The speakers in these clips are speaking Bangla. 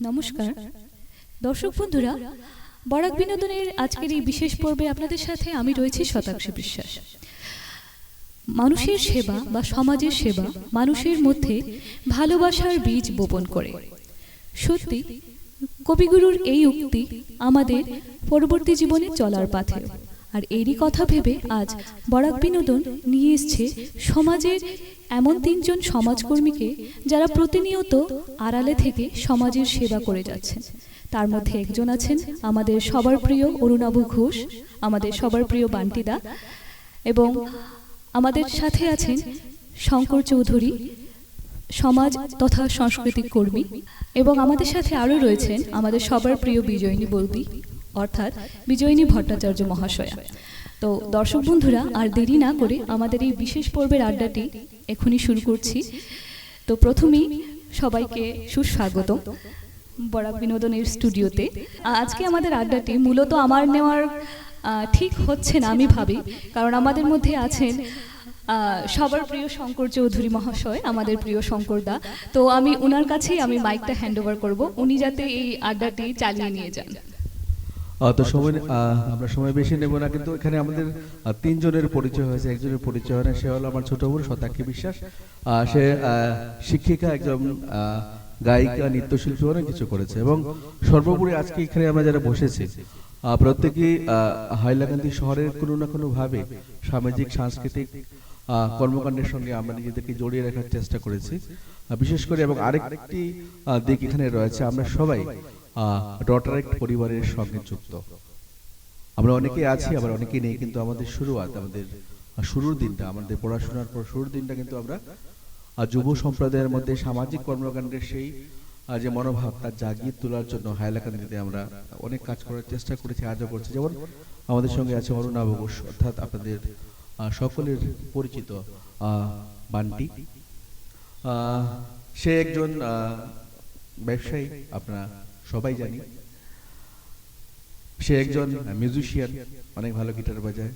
নমস্কার। দর্শক বন্ধুরা বরাক বিনোদনের আজকের এই বিশেষ পর্বে আপনাদের সাথে আমি রয়েছি শতাংশ বিশ্বাস। মানুষের সেবা বা সমাজের সেবা মানুষের মধ্যে ভালোবাসার বীজ বপন করে। সত্যি কবিগুরুর এই উক্তি আমাদের পরবর্তী জীবনে চলার পাথে। আর এরই কথা ভেবে আজ বরাক বিনোদন নিয়ে এসছে সমাজের এমন তিনজন সমাজকর্মীকে যারা প্রতিনিয়ত আড়ালে থেকে সমাজের সেবা করে যাচ্ছেন। তার মধ্যে একজন আছেন আমাদের সবার প্রিয় অরুণাভ ঘোষ, আমাদের সবার প্রিয় বান্টিদা এবং আমাদের সাথে আছেন শঙ্কর চৌধুরী, সমাজ তথা সাংস্কৃতিক কর্মী এবং আমাদের সাথে আরও রয়েছেন আমাদের সবার প্রিয় বিজয়িনী বৌদি। অর্থাৎ বিজয়িনী ভট্টাচার্য মহাশয়া। তো দর্শক বন্ধুরা, আর দেরি না করে আমাদের এই বিশেষ পর্বের আড্ডাটি এখনই শুরু করছি। তো প্রথমেই সবাইকে সুস্বাগত বরাক বিনোদনের স্টুডিওতে। আজকে আমাদের আড্ডাটি মূলত আমার নেওয়ার ঠিক হচ্ছে না আমি ভাবি, কারণ আমাদের মধ্যে আছেন সবার প্রিয় শঙ্কর চৌধুরী মহাশয়, আমাদের প্রিয় শঙ্কর দা। তো আমি ওনার কাছেই আমি মাইকটা হ্যান্ড ওভার করব, উনি যাতে এই আড্ডাটি চালিয়ে নিয়ে যান। তো সময় আমরা সময় বেশি নেব না, কিন্তু এখানে আমাদের তিনজনের পরিচয় হয়েছে, একজনের পরিচয় হয় না, সে হলো আমার ছোট বোন শতাক্ষী বিশ্বাস। সে শিক্ষিকা, একজন গায়িকা, নৃত্যশিল্পী, অনেক কিছু করেছে, এবং সর্বোপরি আজকে এখানে আমরা যারা বসেছি প্রত্যেকেই হাইলাকান্দি শহরের কোনো না কোনো ভাবে সামাজিক, সাংস্কৃতিক কর্মকাণ্ডের সঙ্গে আমরা নিজেদেরকে জড়িয়ে রাখার চেষ্টা করেছি। বিশেষ করে এবং আরেকটি দিক এখানে রয়েছে, আমরা সবাই ডটারেক্ট পরিবারের সঙ্গে যুক্ত। আমরা অনেকেই আছি, আবার অনেকেই নেই, কিন্তু আমাদের শুরুয়াত, আমাদের শুরুর দিনটা, আমাদের পড়াশোনার পর শুরুর দিনটা কিন্তু আমরা যুব সম্প্রদায়ের মধ্যে সামাজিক কর্মকাণ্ডের সেই যে মনোভাব তার জাগিয়ে তোলার জন্য হাইলাকান্দিতে আমরা অনেক কাজ করার চেষ্টা করেছি, আজও করছি। যেমন আমাদের সঙ্গে আছে অরুণাভ ঘোষ, অর্থাৎ আপনাদের সকলের পরিচিত বান্টি। সে একজন ব্যবসায়ী, আপনারা সবাই জানি। সে একজন মিউজিশিয়ান অনেক ভালো গিটার বাজায়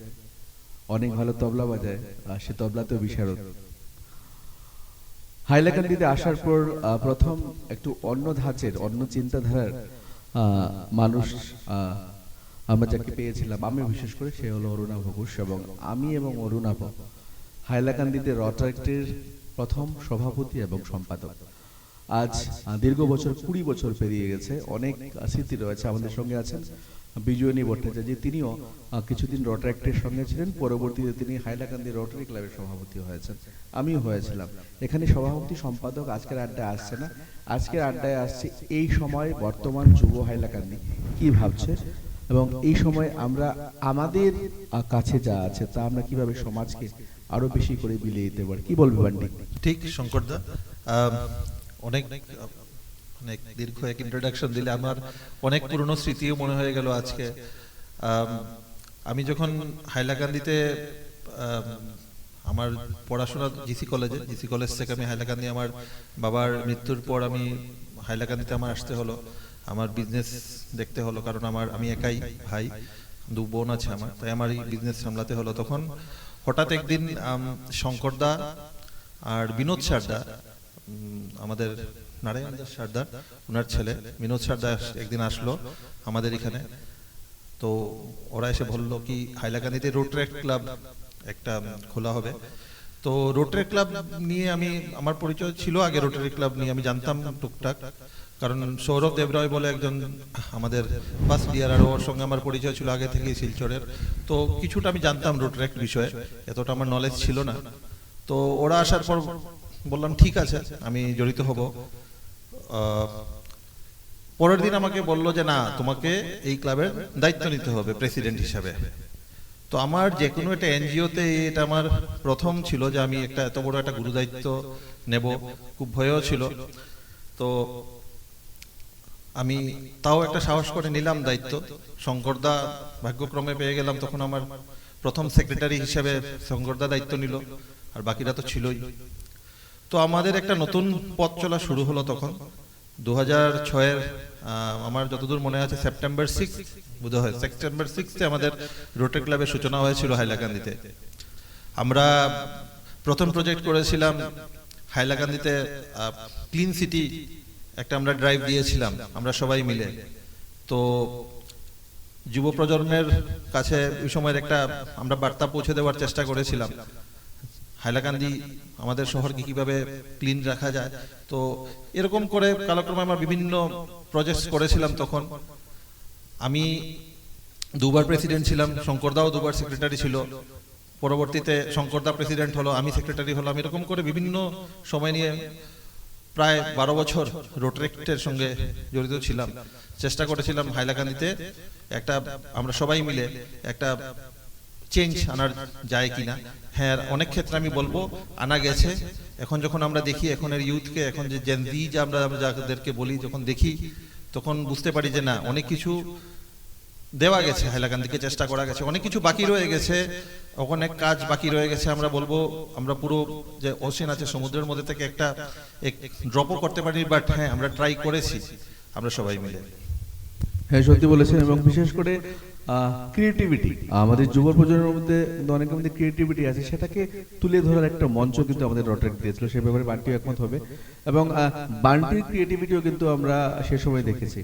অনেক ভালো তবলা বাজায় আর সে তবলাতেও বিশারদ। হাইলাকান্দিতে আসার পর প্রথম একটু অন্য ধাঁচের অন্য চিন্তাধারার মানুষ আহ, আমরা যাকে পেয়েছিলাম আমি বিশেষ করে সে হলো অরুণাভ ঘোষ এবং আমি এবং অরুণাভ হাইলাকান্দিতে রটারেক্টের প্রথম সভাপতি এবং সম্পাদক। আজ দীর্ঘ বছর, কুড়ি বছর পেরিয়ে গেছে। অনেক স্মৃতি রয়েছে আমাদের সঙ্গে আছেন বিজয়নী ভট্টাচার্য। তিনিও কিছুদিন রটারেক্টের সঙ্গে ছিলেন। পরবর্তীতে তিনি হাইলাকান্দি রোটারি ক্লাবের সভাপতি হয়েছেন। আমিও হয়েছিলাম। এখানে সভাপতি সম্পাদক আজকের আড্ডায় আসছে না। আজকের আড্ডায় আসছে এই সময় বর্তমান যুব হাইলাকান্দি। কি ভাবছে? এবং এই সময় আমরা আমাদের কাছে যা আছে তা আমরা কীভাবে সমাজকে আরও বেশি করে বিলিয়ে দিতে পারি? কি বলবে বান্ডি ঠিক শঙ্করদা অনেক অনেক দীর্ঘ এক ইন্ট্রোডাকশন দিলে আমার অনেক পুরনো স্মৃতিও মনে হয়ে গেল আজকে। আমি যখন হাইলাকান্দিতে আমার পড়াশোনা জিসি কলেজে, জিসি কলেজ থেকে আমি হাইলাকান্দি আমার বাবার মৃত্যুর পর আমি হাইলাকান্দিতে আমার আসতে হলো, আমার বিজনেস দেখতে হলো, কারণ আমার, আমি একাই ভাই, দু বোন আছে আমার, তাই আমার এই বিজনেস সামলাতে হলো। তখন হঠাৎ একদিন শঙ্করদা আর বিনোদ সারদা আমাদের নারায়ণ দাস সারদার ওনার ছেলে, বিনোদ সারদা একদিন আসলো আমাদের এখানে। তো ওরা এসে বলল কি, হাইলাকান্দিতে রোট্রেক ক্লাব একটা খোলা হবে। তো রোটারি ক্লাব নিয়ে আমি, আমার পরিচয় ছিল আগে রোটারি ক্লাব নিয়ে, আমি জানতাম টুকটাক। কারণ সৌরভ দেবরায় বলে একজন আমাদের ফার্স্ট ইয়ার আর ওর সঙ্গে আমার পরিচয় ছিল আগে থেকেই শিলচরের। তো কিছুটা আমি জানতাম রোটারেক্ট বিষয়ে, এতটা আমার নলেজ ছিল না। তো ওরা আসার পর বললাম, ঠিক আছে, আমি জড়িত হব। পরের দিন আমাকে বলল যে, না, তোমাকে এই ক্লাবের দায়িত্ব নিতে হবে, প্রেসিডেন্ট হিসাবে। তো আমার যে কোনো একটা এনজিওতে এটা আমার প্রথম ছিল যে, আমি একটা এত বড় একটা গুরু দায়িত্ব নেব, খুব ভয়ও ছিল। তো আমি তাও একটা সাহস করে নিলাম দায়িত্ব। শঙ্করদা ভাগ্যক্রমে পেয়ে গেলাম, তখন আমার প্রথম সেক্রেটারি হিসেবে শঙ্করদা দায়িত্ব নিল, আর বাকিরা তো ছিলই। তো আমাদের একটা নতুন পথ চলা শুরু হলো তখন। দু হাজার ছয়ের আমার যতদূর মনে আছে, সেপ্টেম্বর সিক্স বোধ হয় সেপ্টেম্বর সিক্সে আমাদের রোটারি ক্লাবের সূচনা হয়েছিল হাইলাকান্দিতে। আমরা প্রথম প্রজেক্ট করেছিলাম হাইলাকান্দিতে ক্লিন সিটি একটা আমরা ড্রাইভ দিয়েছিলাম, আমরা সবাই মিলে। তো যুব প্রজন্মের কাছে ওই সময়ের একটা আমরা বার্তা পৌঁছে দেওয়ার চেষ্টা করেছিলাম। হাইলাকান্দি আমাদের শহরকে কীভাবে ক্লিন রাখা যায়। তো এরকম করে কালক্রমে আমরা বিভিন্ন প্রজেক্ট করেছিলাম তখন। আমি দুবার প্রেসিডেন্ট ছিলাম, শঙ্করদাও দুবার সেক্রেটারি ছিল। পরবর্তীতে শঙ্করদা প্রেসিডেন্ট হলো, আমি সেক্রেটারি হলাম। এরকম করে বিভিন্ন সময় নিয়ে প্রায় বারো বছর রোটারেক্টের সঙ্গে জড়িত ছিলাম। চেষ্টা করেছিলাম হাইলাকান্দিতে একটা, আমরা সবাই মিলে একটা চেঞ্জ আনার যায় কিনা? হ্যাঁ অনেক ক্ষেত্রে আমি বলব, আনা গেছে। এখন যখন আমরা দেখি এখনের ইউথকে এখন যে জেনজি যে আমরা যাদেরকে বলি, যখন দেখি, তখন বুঝতে পারি যে না, অনেক কিছু দেওয়া গেছে, হাইলাকান্দিকে চেষ্টা করা গেছে। অনেক কিছু বাকি রয়ে গেছে, অনেক কাজ বাকি রয়ে গেছে। আমরা বলব, আমরা পুরো যে ওশেন আছে, সমুদ্রের মধ্যে থেকে একটা ড্রপও করতে পারি বাট হ্যাঁ আমরা ট্রাই করেছি। আমরা সবাই মিলে। হ্যাঁ সত্যি বলেছেন, এবং বিশেষ করে ক্রিয়েটিভিটি আমাদের যুব প্রজন্মের মধ্যে অনেকের মধ্যে ক্রিয়েটিভিটি আছে, সেটাকে তুলে ধরার একটা মঞ্চ কিন্তু আমাদের রটারি দিয়েছিল, সে ব্যাপারে বান্টিও একমত হবে। এবং বান্টির ক্রিয়েটিভিটিও কিন্তু আমরা সে সময় দেখেছি।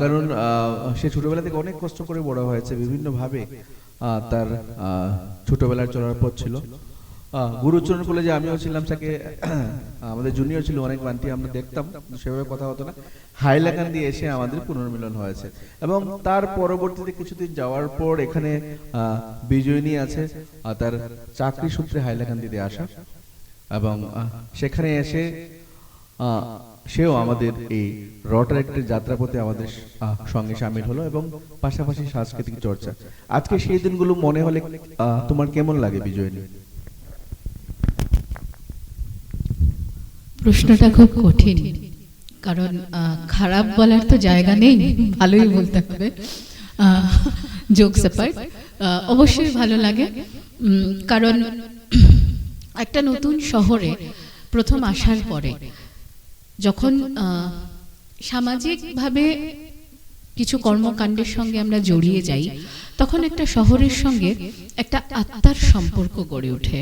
কারণ সে ছোটবেলা থেকে অনেক কষ্ট করে বড় হয়েছে, বিভিন্নভাবে তার ছোটবেলার চলার পথ ছিল। গুরুচরণ কলেজে আমিও ছিলাম, তাকে আমাদের জুনিয়র ছিল, অনেক বান্টি আমরা দেখতাম, সেভাবে কথা হতো না। হাইলাকান্দি এসে আমাদের পুনর্মিলন হয়েছে। এবং তার পরবর্তীতে কিছুদিন যাওয়ার পর এখানে বিজয়িনী আছে তার চাকরি সূত্রে হাইলাকান্দিতে আসা। এবং সেখানে এসে সেও আমাদের এই রটারেক্টের যাত্রাপথে আমাদের সঙ্গে সামিল হলো এবং পাশাপাশি সাংস্কৃতিক চর্চা। আজকে সেই দিনগুলো মনে হলে তোমার কেমন লাগে বিজয়িনী? প্রশ্নটা খুব কঠিন। কারণ খারাপ বলার তো জায়গা নেই। ভালোই বলতে হবে। যোগ সেপার অবশ্যই ভালো লাগে। কারণ একটা নতুন শহরে প্রথম আসার পরে যখন সামাজিকভাবে কিছু কর্মকাণ্ডের সঙ্গে আমরা জড়িয়ে যাই, তখন একটা শহরের সঙ্গে একটা আত্মার সম্পর্ক গড়ে ওঠে।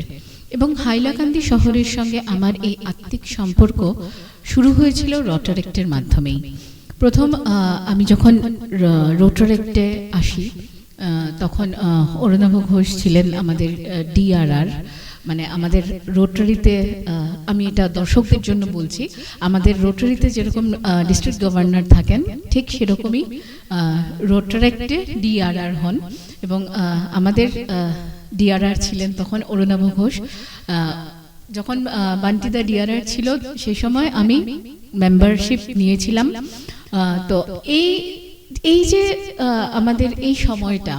এবং হাইলাকান্দি শহরের সঙ্গে আমার এই আত্মিক সম্পর্ক শুরু হয়েছিল রটারেক্টের মাধ্যমেই। প্রথম আমি যখন রোটারেক্টে আসি তখন অরুণাভ ঘোষ ছিলেন আমাদের ডিআরআর মানে আমাদের রোটারিতে আমি এটা দর্শকদের জন্য বলছি, আমাদের রোটারিতে যেরকম ডিস্ট্রিক্ট গভর্নর থাকেন, ঠিক সেরকমই রোটারেক্টে ডিআরআর হন এবং আমাদের ডিআরআর ছিলেন তখন অরুণাভ ঘোষ। যখন বান্টিদা ডিআরআর ছিল, সে সময় আমি মেম্বারশিপ নিয়েছিলাম। তো এই এই যে আমাদের এই সময়টা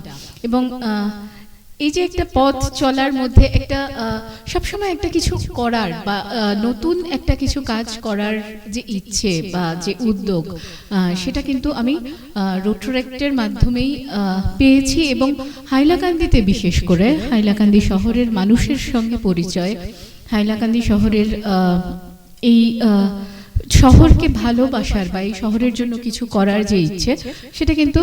এবং এই যে একটা পথ চলার মধ্যে একটা সবসময় একটা কিছু করার বা নতুন একটা কিছু কাজ করার যে ইচ্ছে বা যে উদ্যোগ সেটা কিন্তু আমি রোটোরেক্টের মাধ্যমেই পেয়েছি এবং হাইলাকান্দিতে বিশেষ করে, হাইলাকান্দি শহরের মানুষের সঙ্গে পরিচয়, হাইলাকান্দি শহরের এই শহরকে ভালোবাসার বা এই শহরের জন্য কিছু করার যে ইচ্ছে, সেটা কিন্তু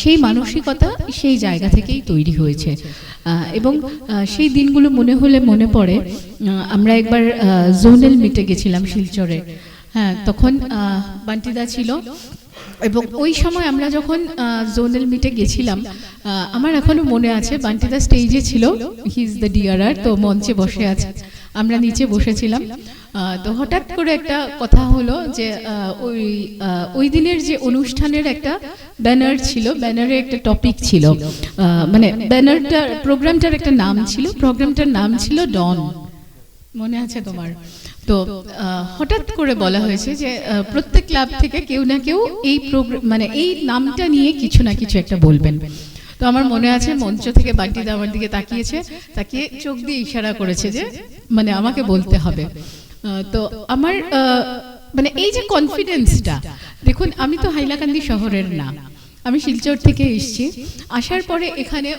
সেই মানসিকতা সেই জায়গা থেকেই তৈরি হয়েছে। এবং সেই দিনগুলো মনে হলে মনে পড়ে আমরা একবার জোনেল মিটে গেছিলাম শিলচরে। হ্যাঁ তখন বান্টিদা ছিল এবং ওই সময় আমরা যখন জোনেল মিটে গেছিলাম আমার এখনও মনে আছে, বান্টিদা স্টেজে ছিল হি ইজ দ্য ডিআরআর তো মঞ্চে বসে আছে। আমরা নিচে বসেছিলাম। তো হঠাৎ করে একটা কথা হলো যে ওই ওই দিনের যে অনুষ্ঠানের একটা ব্যানার ছিল ব্যানারে একটা টপিক ছিল। মানে ব্যানারটা প্রোগ্রামটার একটা নাম ছিল প্রোগ্রামটার নাম ছিল ডন মনে আছে তোমার? তো হঠাৎ করে বলা হয়েছে যে প্রত্যেক ক্লাব থেকে কেউ না কেউ এই প্রোগ্রাম মানে এই নামটা নিয়ে কিছু না কিছু একটা বলবেন। তো আমার মনে আছে মঞ্চ থেকে বান্টিদা আমার দিকে তাকিয়েছে তাকিয়ে চোখ দিয়ে ইশারা করেছে যে মানে আমাকে বলতে হবে। তো আমার মানে এই যে কনফিডেন্সটা দেখুন আমি তো হাইলাকান্দি শহরের না। আমি শিলচর থেকে এসেছি। আসার পরে এখানে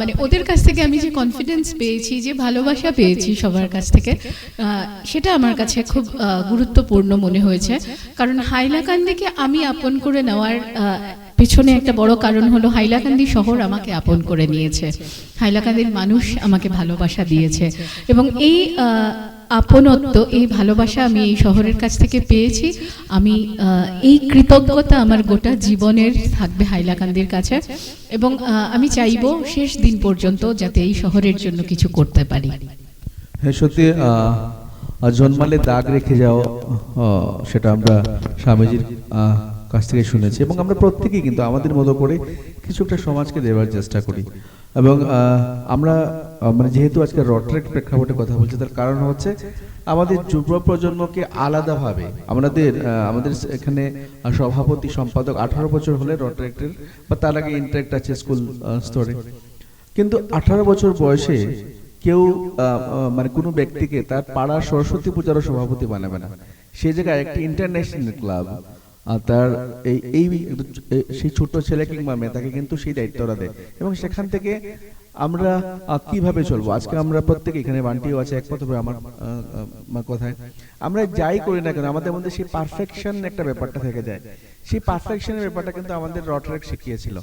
মানে ওদের কাছ থেকে আমি যে কনফিডেন্স পেয়েছি যে ভালোবাসা পেয়েছি সবার কাছ থেকে সেটা আমার কাছে খুব গুরুত্বপূর্ণ মনে হয়েছে। কারণ হাইলাকান্দিকে আমি আপন করে নেওয়ার পেছনে একটা বড় কারণ হলো হাইলাকান্দি শহর আমাকে আপন করে নিয়েছে। হাইলাকান্দির মানুষ আমাকে ভালোবাসা দিয়েছে। এবং এই আপনত্ব, এই ভালোবাসা আমি এই শহরের কাছ থেকে পেয়েছি। আমি এই কৃতজ্ঞতা আমার গোটা জীবনের থাকবে হাইলাকান্দির কাছে। এবং আমি চাইব শেষ দিন পর্যন্ত যাতে এই শহরের জন্য কিছু করতে পারি। হ্যাঁ সত্যি জন্মালে দাগ রেখে যাও সেটা আমরা স্বামীজির কাছ থেকে শুনেছি এবং আমরা প্রত্যেকেই কিন্তু আমাদের মতো করে কিছু একটা সমাজকে দেওয়ার চেষ্টা করি। এবং আমরা মানে যেহেতু আজকে রটরেক প্রেক্ষাপটে কথা বলছি, তার কারণ হচ্ছে আমাদের যুব প্রজন্মকে আলাদাভাবে আমাদের আমাদের এখানে সভাপতি, সম্পাদক আঠারো বছর হলে রটরেক্টের বা তার আগে ইন্টারেক্ট আছে স্কুল স্তরে। কিন্তু আঠারো বছর বয়সে কেউ মানে কোনো ব্যক্তিকে তার পাড়ার সরস্বতী পূজারও সভাপতি বানাবে না। সেই জায়গায় একটি ইন্টারন্যাশনাল ক্লাব তার এই এই সেই ছোট্ট ছেলে কিংবা মেয়ে, তাকে কিন্তু সেই দায়িত্বটা দেয়। এবং সেখান থেকে আমরা কীভাবে চলবো? আজকে আমরা প্রত্যেকে এখানে বান্টিও আছে একমত হবে আমার আমার কথায়। আমরা যাই করি না কেন, আমাদের মধ্যে সেই পারফেকশন একটা ব্যাপারটা থেকে যায়। সেই পারফেকশনের ব্যাপারটা কিন্তু আমাদের রটরেক শিখিয়েছিল।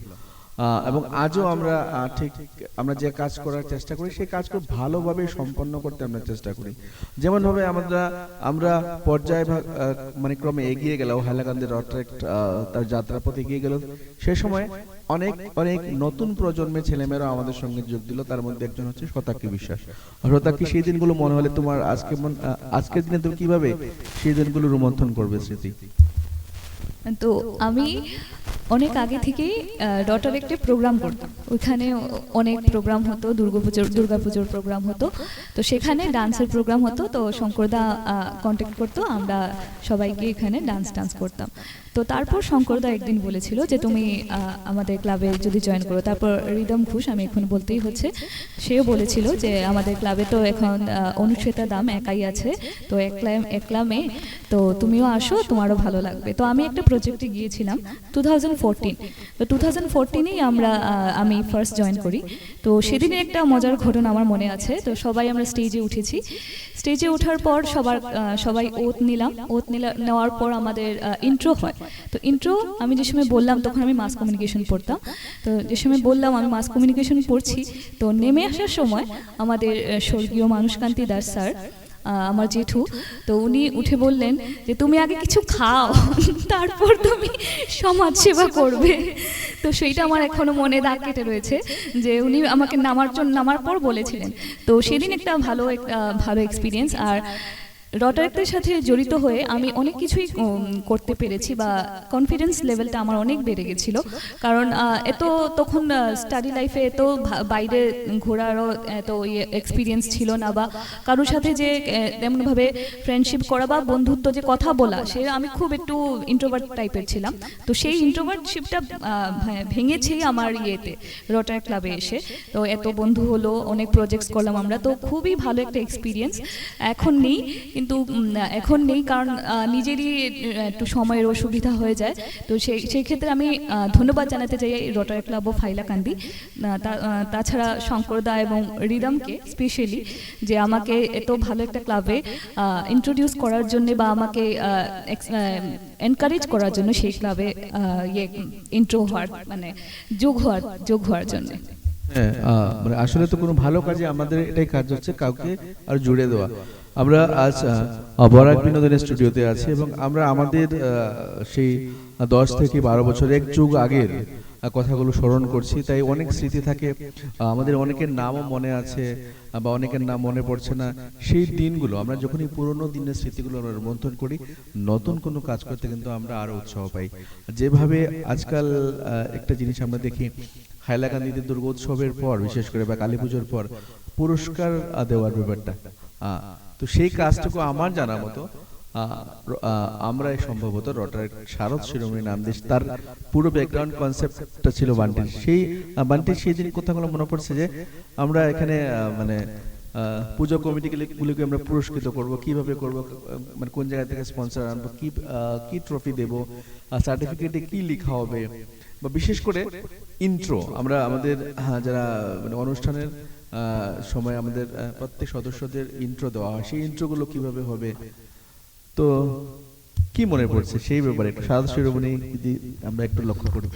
এবং আজও আমরা ঠিক আমরা যে কাজ করার চেষ্টা করি সেই কাজ খুব ভালোভাবে সম্পন্ন করতে আমরা চেষ্টা করি। যেমন ভাবে আমরা আমরা পর্যায় মানে ক্রমে এগিয়ে গেল হাইলাকান্দি রট্রেক্ট তার যাত্রার পথে এগিয়ে গেল সে সময় অনেক অনেক নতুন প্রজন্মের ছেলেমেয়েরা আমাদের সঙ্গে যোগ দিল তার মধ্যে একজন হচ্ছে শতাক্ষী বিশ্বাস। শতাক্ষী সেই দিনগুলো মনে হলে তোমার আজকে আজকের দিনে তুমি কীভাবে সেই দিনগুলো রোমন্থন করবে স্মৃতি? তো আমি অনেক আগে থেকেই ডটার একটা প্রোগ্রাম করতাম। ওইখানে অনেক প্রোগ্রাম হতো দুর্গাপুজোর দুর্গাপুজোর প্রোগ্রাম হতো। তো সেখানে ডান্সের প্রোগ্রাম হতো, তো শঙ্করদা কন্ট্যাক্ট করতো, আমরা সবাইকে এখানে ডান্স ডান্স করতাম। তো তারপর শঙ্করদা একদিন বলেছিল যে, তুমি আমাদের ক্লাবে যদি জয়েন করো। তারপর রিদম ঘোষ, আমি এখন বলতেই হচ্ছে, সেও বলেছিল যে, আমাদের ক্লাবে তো এখন অনুশ্বেতা দাম একাই আছে, তো একলা একলা মেয়ে তো তুমিও আসো, তোমারও ভালো লাগবে। তো আমি একটা প্রজেক্টে গিয়েছিলাম টু থাউজেন্ড ফোরটিন তো টু থাউজেন্ড ফোরটিনেই আমরা আমি ফার্স্ট জয়েন করি। তো সেদিনের একটা মজার ঘটনা আমার মনে আছে। তো সবাই আমরা স্টেজে উঠেছি। স্টেজে ওঠার পর সবার সবাই ওত নিলাম। ওত নেওয়ার পর আমাদের ইন্ট্রো হয়। তো ইন্ট্রো আমি যে সময় বললাম, তখন আমি মাস কমিউনিকেশন পড়তাম। তো যে সময় বললাম, আমি মাস কমিউনিকেশন পড়ছি। তো নেমে আসার সময় আমাদের স্বর্গীয় মানুষকান্তি দাস স্যার আমার জেঠু, তো উনি উঠে বললেন যে, তুমি আগে কিছু খাও, তারপর তুমি সমাজ সেবা করবে। তো সেইটা আমার এখনও মনে দাগ কেটে রয়েছে যে উনি আমাকে নামার জন্য নামার পর বলেছিলেন। তো সেদিন একটা ভালো একটা ভালো এক্সপিরিয়েন্স আর রটারেক্টের সাথে জড়িত হয়ে আমি অনেক কিছুই করতে পেরেছি বা কনফিডেন্স লেভেলটা আমার অনেক বেড়ে গেছিল। কারণ এত তখন স্টাডি লাইফে এত বাইরে ঘোরারও এত এক্সপিরিয়েন্স ছিল না বা কারোর সাথে যে তেমনভাবে ফ্রেন্ডশিপ করা বা বন্ধুত্ব যে কথা বলা, সে আমি খুব একটু ইন্ট্রোভার্ট টাইপের ছিলাম। তো সেই ইন্ট্রোভার্টশিপটা ভেঙেছেই আমার ইয়েতে, রটার ক্লাবে এসে। তো এত বন্ধু হলো, অনেক প্রজেক্টস করলাম আমরা, তো খুবই ভালো একটা এক্সপিরিয়েন্স এখন নেই কিন্তু এখন নেই কারণ নিজেরই একটু সময়ের অসুবিধা হয়ে যায়। তো সেই সেই ক্ষেত্রে আমি ধন্যবাদ জানাতে চাই Rotary club of Hailakandi uh, তা- আহ, তাছাড়া শঙ্করদা এবং রিদমকে স্পেশালি যে আমাকে এত ভালো একটা ক্লাবে ইন্ট্রোডিউস করার জন্য বা আমাকে এনকারেজ করার জন্য সেই ক্লাবে ইয়ে ইন্ট্রো হওয়ার মানে যোগ হওয়ার যোগ হওয়ার জন্য। হ্যাঁ মানে আসলে তো কোনো ভালো কাজে আমাদের এটাই কাজ হচ্ছে কাউকে আর জুড়ে দেওয়া আমরা আজ বরাক বিনোদনের স্টুডিওতে আছি এবং আমরা আমাদের সেই দশ থেকে বারো বছর এক যুগ আগের কথাগুলো স্মরণ করছি। তাই অনেক স্মৃতি থাকে আমাদের অনেকের নামও মনে আছে বা অনেকের নাম মনে পড়ছে না। সেই দিনগুলো, আমরা যখনই পুরোনো দিনের স্মৃতিগুলো আমরা রোমন্থন করি, নতুন কোনো কাজ করতে কিন্তু আমরা আরও উৎসাহ পাই। যেভাবে আজকাল একটা জিনিস আমরা দেখি হাইলাকান্দিতে দুর্গোৎসবের পর, বিশেষ করে বা কালী পুজোর পর, পুরস্কার দেওয়ার ব্যাপারটা। তো সেই কাজটুকু আমার জানা মতো আমরা সম্ভবত রটার শারদ শিরোমণি নাম দিস তার পুরো ব্যাকগ্রাউন্ড কনসেপ্টটা ছিল বান্টির সেই বান্টির সেই দিন কথাগুলো মনে পড়ছে যে আমরা এখানে মানে আহ, পুজো কমিটি আমরা পুরস্কৃত করব কীভাবে করব মানে কোন জায়গা থেকে স্পন্সর আনব কি কি ট্রফি দেবো সার্টিফিকেটে কি লেখা হবে? বা বিশেষ করে ইন্ট্রো আমরা আমাদের হ্যাঁ, যারা মানে অনুষ্ঠানের সময় আমাদের প্রত্যেক সদস্যদের ইন্ট্রো দেওয়া হয়। সেই ইন্ট্রোগুলো কীভাবে হবে? তো কি মনে পড়ছে? সেই ব্যাপারে একটু সাদা শিরোমণি যদি আমরা একটু লক্ষ্য করি।